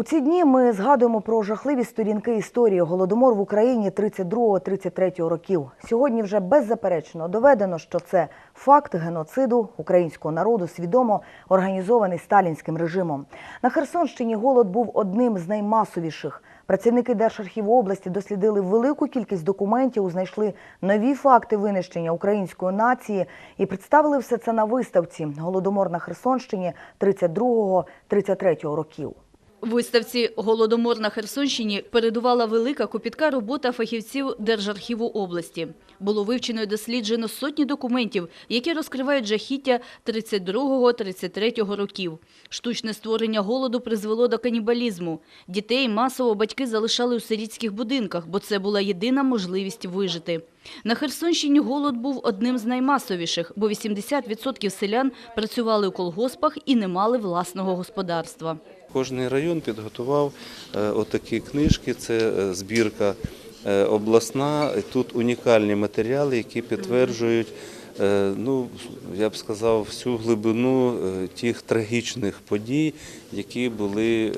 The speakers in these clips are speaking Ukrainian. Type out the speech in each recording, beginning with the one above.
У ці дні ми згадуємо про жахливі сторінки історії голодомор в Україні 32-33 років. Сьогодні вже беззаперечно доведено, що це факт геноциду українського народу, свідомо організований сталінським режимом. На Херсонщині голод був одним з наймасовіших. Працівники Держархіву області дослідили велику кількість документів, знайшли нові факти винищення української нації і представили все це на виставці Голодомор на Херсонщині 32-33 років. Виставці Голодомор на Херсонщині передувала велика копітка робота фахівців Держархіву області. Було вивчено і досліджено сотні документів, які розкривають жахіття 32-33 років. Штучне створення голоду призвело до канібалізму. Дітей масово батьки залишали у сирітських будинках, бо це була єдина можливість вижити. На Херсонщині голод був одним з наймасовіших, бо 80% селян працювали у колгоспах і не мали власного господарства. Кожний район підготував е, отакі книжки, це е, збірка е, обласна. Тут унікальні матеріали, які підтверджують, ну, я б сказав, всю глибину тих трагічних подій, які були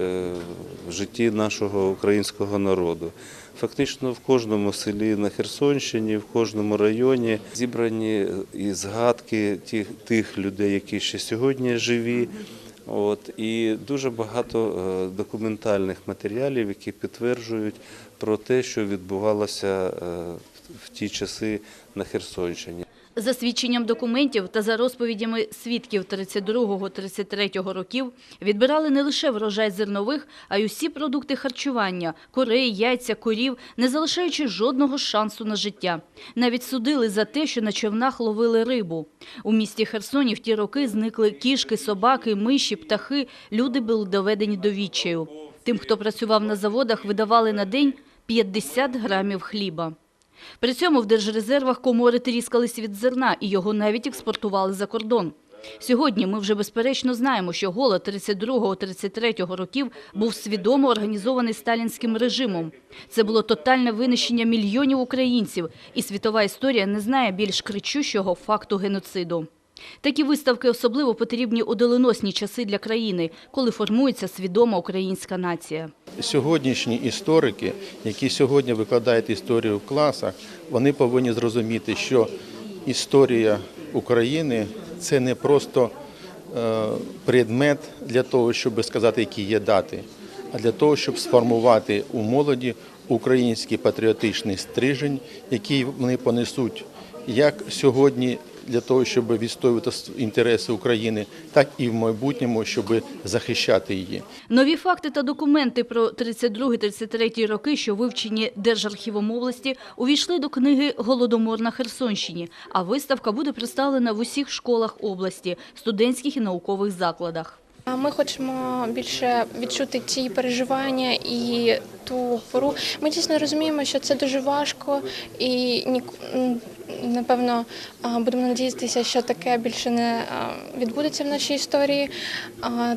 в житті нашого українського народу. Фактично в кожному селі на Херсонщині, в кожному районі зібрані і згадки тих, тих людей, які ще сьогодні живі. От і дуже багато е, документальних матеріалів, які підтверджують про те, що відбувалося е, в ті часи на Херсонщині. За свідченням документів та за розповідями свідків 32-33 років відбирали не лише врожай зернових, а й усі продукти харчування – курей, яйця, корів, не залишаючи жодного шансу на життя. Навіть судили за те, що на човнах ловили рибу. У місті Херсоні в ті роки зникли кішки, собаки, миші, птахи. Люди були доведені до відчаю. Тим, хто працював на заводах, видавали на день 50 грамів хліба. При цьому в держрезервах комори тріскались від зерна і його навіть експортували за кордон. Сьогодні ми вже безперечно знаємо, що голод 32-33 років був свідомо організований сталінським режимом. Це було тотальне винищення мільйонів українців, і світова історія не знає більш кричущого факту геноциду. Такі виставки особливо потрібні у доленосні часи для країни, коли формується свідома українська нація. Сьогоднішні історики, які сьогодні викладають історію в класах, вони повинні зрозуміти, що історія України це не просто е, предмет для того, щоб сказати, які є дати, а для того, щоб сформувати у молоді український патріотичний стрижень, який вони понесуть як сьогодні для того, щоб відстоювати інтереси України, так і в майбутньому, щоб захищати її. Нові факти та документи про 32-33 роки, що вивчені Держархівом області, увійшли до книги «Голодомор на Херсонщині», а виставка буде представлена в усіх школах області, студентських і наукових закладах. Ми хочемо більше відчути ті переживання і ту пору. Ми дійсно розуміємо, що це дуже важко, і напевно будемо надіятися, що таке більше не відбудеться в нашій історії.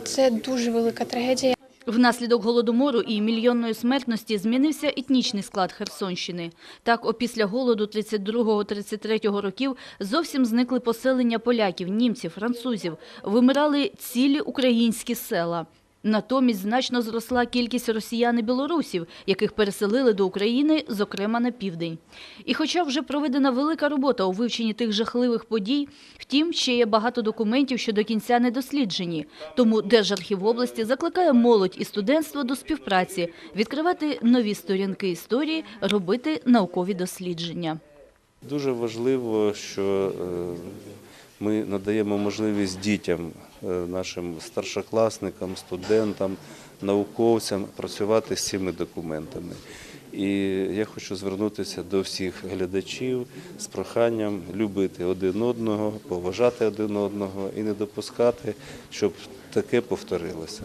Це дуже велика трагедія. Внаслідок голодомору і мільйонної смертності змінився етнічний склад Херсонщини. Так, опісля голоду 32-33 років зовсім зникли поселення поляків, німців, французів. Вимирали цілі українські села. Натомість значно зросла кількість росіян і білорусів, яких переселили до України, зокрема на південь. І хоча вже проведена велика робота у вивченні тих жахливих подій, втім, ще є багато документів, що до кінця не досліджені. Тому Держархів області закликає молодь і студентство до співпраці, відкривати нові сторінки історії, робити наукові дослідження. Дуже важливо, що е, ми надаємо можливість дітям, е, нашим старшокласникам, студентам, науковцям працювати з цими документами. І я хочу звернутися до всіх глядачів з проханням любити один одного, поважати один одного і не допускати, щоб таке повторилося.